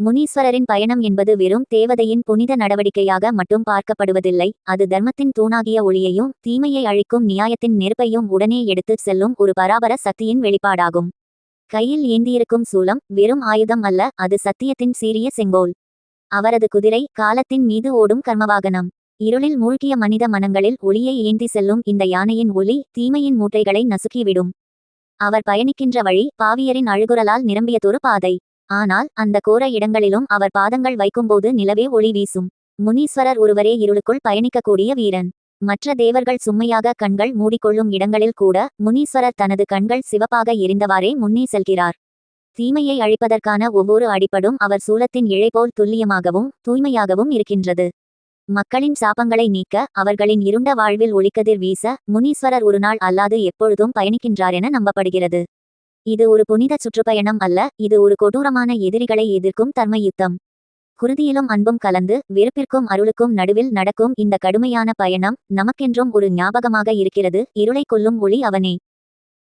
முனீஸ்வரரின் பயணம் என்பது வெறும் தேவதையின் புனித நடவடிக்கையாக மட்டும் பார்க்கப்படுவதில்லை அது தர்மத்தின் தூணாகிய ஒளியையும் தீமையை அழிக்கும் நியாயத்தின் நெருப்பையும் உடனே எடுத்துச் செல்லும் ஒரு பராபர சக்தியின் வெளிப்பாடாகும். கையில் ஏந்தியிருக்கும் சூலம் வெறும் ஆயுதம் அல்ல அது சத்தியத்தின் சீரிய செங்கோல். அவரது குதிரை காலத்தின் மீது ஓடும் கர்மவாகனம். இருளில் மூழ்கிய மனித மனங்களில் ஒளியை ஏந்தி செல்லும் இந்த யானையின் ஒளி தீமையின் மூட்டைகளை நசுக்கிவிடும். அவர் பயணிக்கின்ற வழி பாவியரின் அழுகுரலால் நிரம்பியதொரு பாதை. ஆனால் அந்த கோர இடங்களிலும் அவர் பாதங்கள் வைக்கும்போது நிலவே ஒளி வீசும். முனீஸ்வரர் ஒருவரே இருளுக்குள் பயணிக்கக்கூடிய வீரன். மற்ற தேவர்கள் சும்மையாக கண்கள் மூடிக்கொள்ளும் இடங்களில் கூட முனீஸ்வரர் தனது கண்கள் சிவப்பாக எரிந்தவாறே முன்னே செல்கிறார். தீமையை அழிப்பதற்கான ஒவ்வொரு அடிப்படும் அவர் சூலத்தின் இழைபோல் துல்லியமாகவும் தூய்மையாகவும் இருக்கின்றது. மக்களின் சாபங்களை நீக்க அவர்களின் இருண்ட வாழ்வில் ஒளிக்கதிர் வீச முனீஸ்வரர் ஒரு நாள் அல்லாது எப்பொழுதும் பயணிக்கின்றார் என நம்பப்படுகிறது. இது ஒரு புனித சுற்றுப்பயணம் அல்ல இது ஒரு கொடூரமான எதிரிகளை எதிர்க்கும் தர்ம யுத்தம் குருதியிலும் அன்பும் கலந்து வெறுப்பிற்கும் அருளுக்கும் நடுவில் நடக்கும் இந்த கடுமையான பயணம் நமக்கென்றும் ஒரு ஞாபகமாக இருக்கிறது இருளை கொல்லும் ஒளி அவனே.